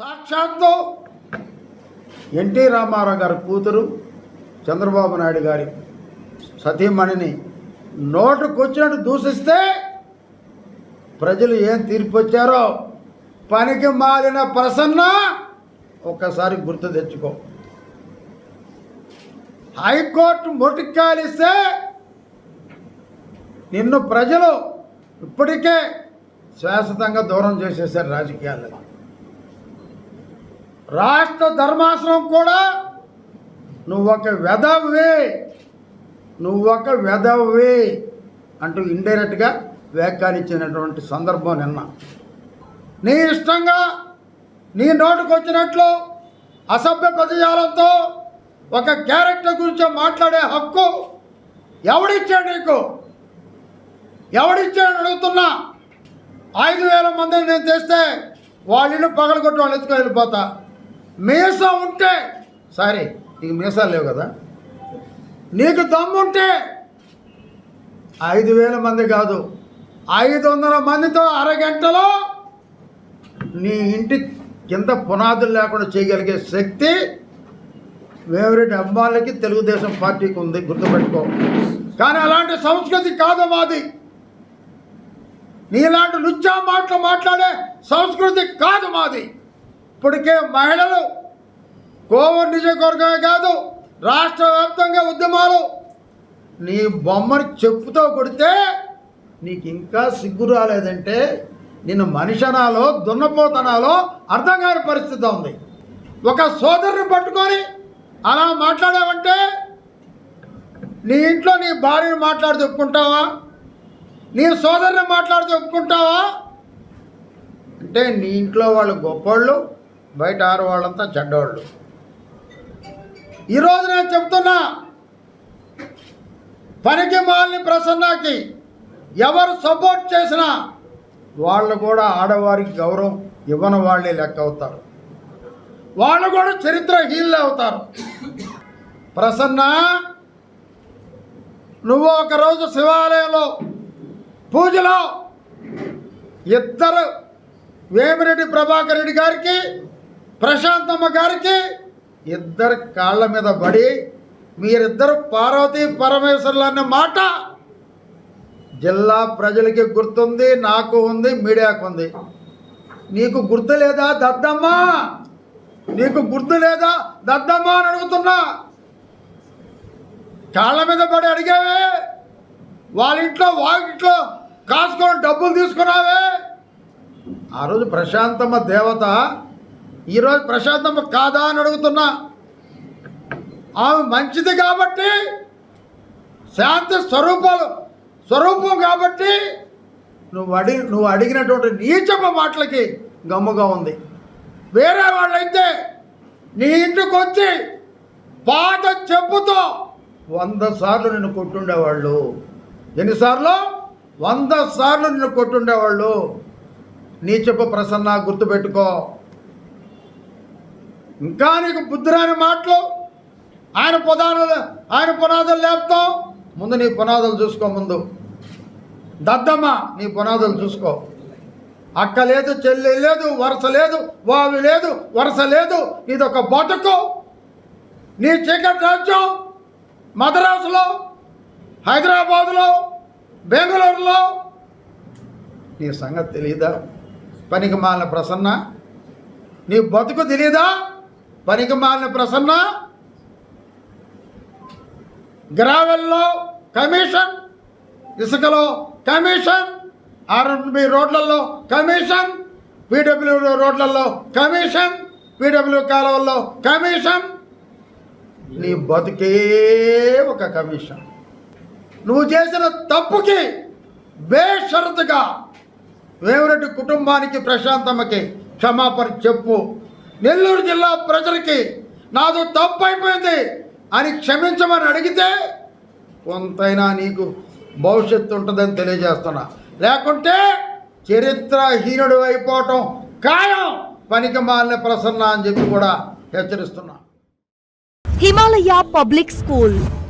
సాక్షాత్తు ఎన్టీ రామారావు గారి కూతురు చంద్రబాబు నాయుడు గారి సతీమణిని నోటుకొచ్చినట్టు దూషిస్తే ప్రజలు ఏం తీర్పు వచ్చారో పనికి మాలిన ప్రసన్న ఒక్కసారి గుర్తు తెచ్చుకో. హైకోర్టు మొటిక్కాలిస్తే నిన్ను ప్రజలు ఇప్పటికే శాశ్వతంగా దూరం చేసేసారు రాజకీయాల్లో రాష్ట్ర ధర్మాసనం కూడా నువ్వు ఒక వెధవే నువ్వు ఒక వెధవే అంటూ ఇండైరెక్ట్గా వ్యాఖ్యానించినటువంటి సందర్భం నిన్న. నీ ఇష్టంగా నీ నోటుకు వచ్చినట్లు అసభ్య పదజాలంతో ఒక క్యారెక్టర్ గురించి మాట్లాడే హక్కు ఎవడిచ్చాడు నీకు? ఎవడిచ్చాడు అడుగుతున్నా? ఐదు వేల మందిని నేను తెస్తే వాళ్ళని పగలగొట్టి వాళ్ళు ఎత్తుకు వెళ్ళిపోతా. మీసం ఉంటే సారీ నీకు మీసాలు లేవు కదా. నీకు దమ్ముంటే ఐదు వేల మంది కాదు ఐదు వందల మందితో అరగంటలో నీ ఇంటి కింద పునాదులు లేకుండా చేయగలిగే శక్తి వేవరెడ్డి అమ్మాలకి తెలుగుదేశం పార్టీకి ఉంది గుర్తుపెట్టుకో. కానీ అలాంటి సంస్కృతి కాదు మాది. నీలాంటి లుచ్చా మాటలు మాట్లాడే సంస్కృతి కాదు మాది. ఇప్పటికే మహిళలు కోవూరు నియోజకవర్గమే కాదు రాష్ట్ర వ్యాప్తంగా ఉద్యమాలు. నీ బొమ్మని చెప్పుతో కొడితే నీకు ఇంకా సిగ్గు రాలేదంటే నిన్ను మనిషనాలో దున్నపోతనాలో అర్థం కాని పరిస్థితి ఉంది. ఒక సోదరుని పట్టుకొని అలా మాట్లాడావంటే నీ ఇంట్లో నీ భార్యను మాట్లాడి చెప్పుకుంటావా నీ సోదరుని మాట్లాడి చెప్పుకుంటావా అంటే నీ ఇంట్లో వాళ్ళు గొప్పళ్ళు బయట ఆరు వాళ్ళంతా ఈరోజు నేను చెప్తున్నా పనికి మాలిని ప్రసన్నకి ఎవరు సపోర్ట్ చేసినా వాళ్ళు కూడా ఆడవారికి గౌరవం ఇవ్వని వాళ్ళే లెక్క అవుతారు. వాళ్ళు కూడా చరిత్ర హీల్ అవుతారు. ప్రసన్న నువ్వు ఒకరోజు శివాలయంలో పూజలో ఇద్దరు వేమిరెడ్డి ప్రభాకర్ రెడ్డి గారికి ప్రశాంతమ్మ గారికి ఇద్దరు కాళ్ళ మీద పడి మీరిద్దరు పార్వతీ పరమేశ్వర్లు అన్న మాట జిల్లా ప్రజలకి గుర్తుంది నాకు ఉంది మీడియాకు ఉంది. నీకు గుర్తు లేదా దద్దమ్మా? నీకు గుర్తు లేదా దద్దమ్మా అని అడుగుతున్నా. కాళ్ళ మీద పడి అడిగావే? వాళ్ళ ఇంట్లో వాళ్ళ ఇంట్లో కాసుకొని డబ్బులు తీసుకున్నావే? ఆ రోజు ప్రశాంతమ్మ దేవత ఈరోజు ప్రశాంతం కాదా అని అడుగుతున్నా. ఆమె మంచిది కాబట్టి శాంతి స్వరూపాలు స్వరూపం కాబట్టి నువ్వు అడిగి నువ్వు అడిగినటువంటి నీచమ మాటలకి గమ్ముగా ఉంది. వేరే వాళ్ళైతే నీ ఇంటికి వచ్చి పాత చెప్పుతో వంద సార్లు నిన్ను కొట్టుండేవాళ్ళు. ఎన్నిసార్లు వంద సార్లు నిన్ను కొట్టుండేవాళ్ళు. నీ చెప్పు ప్రసన్న గుర్తుపెట్టుకో. ఇంకా నీకు బుద్ధిరాని మాటలు ఆయన పునాదులు ఆయన పునాదులు లేపుతాం ముందు నీ పునాదులు చూసుకో ముందు. దద్దమ్మ నీ పునాదులు చూసుకో. అక్క లేదు చెల్లి లేదు వరుస లేదు వావి లేదు వరుస లేదు. ఇదొక బతుకు. నీ చీకటి రాజ్యం మద్రాసులో హైదరాబాదులో బెంగళూరులో. నీ సంగతి తెలియదా పనికి మాలిన ప్రసన్న నీ బతుకు తెలియదా పనికిమాలిన ప్రసన్న గ్రావెల్లో కమిషన్ ఇసుకలో కమిషన్ ఆర్ఎండ్బి రోడ్లలో కమిషన్ పీడబ్ల్యూ రోడ్లలో కమిషన్ పీడబ్ల్యూ కాలువల్లో కమిషన్. నీ బతుకే ఒక కమిషన్. నువ్వు చేసిన తప్పుకి బేషరతుగా వేమిరెడ్డి కుటుంబానికి ప్రశాంతమ్మకి క్షమాపణ చెప్పు. నెల్లూరు జిల్లా ప్రజలకి నాది తప్పు అయిపోయింది అని క్షమించమని అడిగితే కొంతైనా నీకు భవిష్యత్తు ఉంటుందని తెలియజేస్తున్నా. లేకుంటే చరిత్రహీనుడు అయిపోవటం ఖాయం పనికి మాలిన ప్రసన్న అని చెప్పి కూడా హెచ్చరిస్తున్నా. Himalaya public school.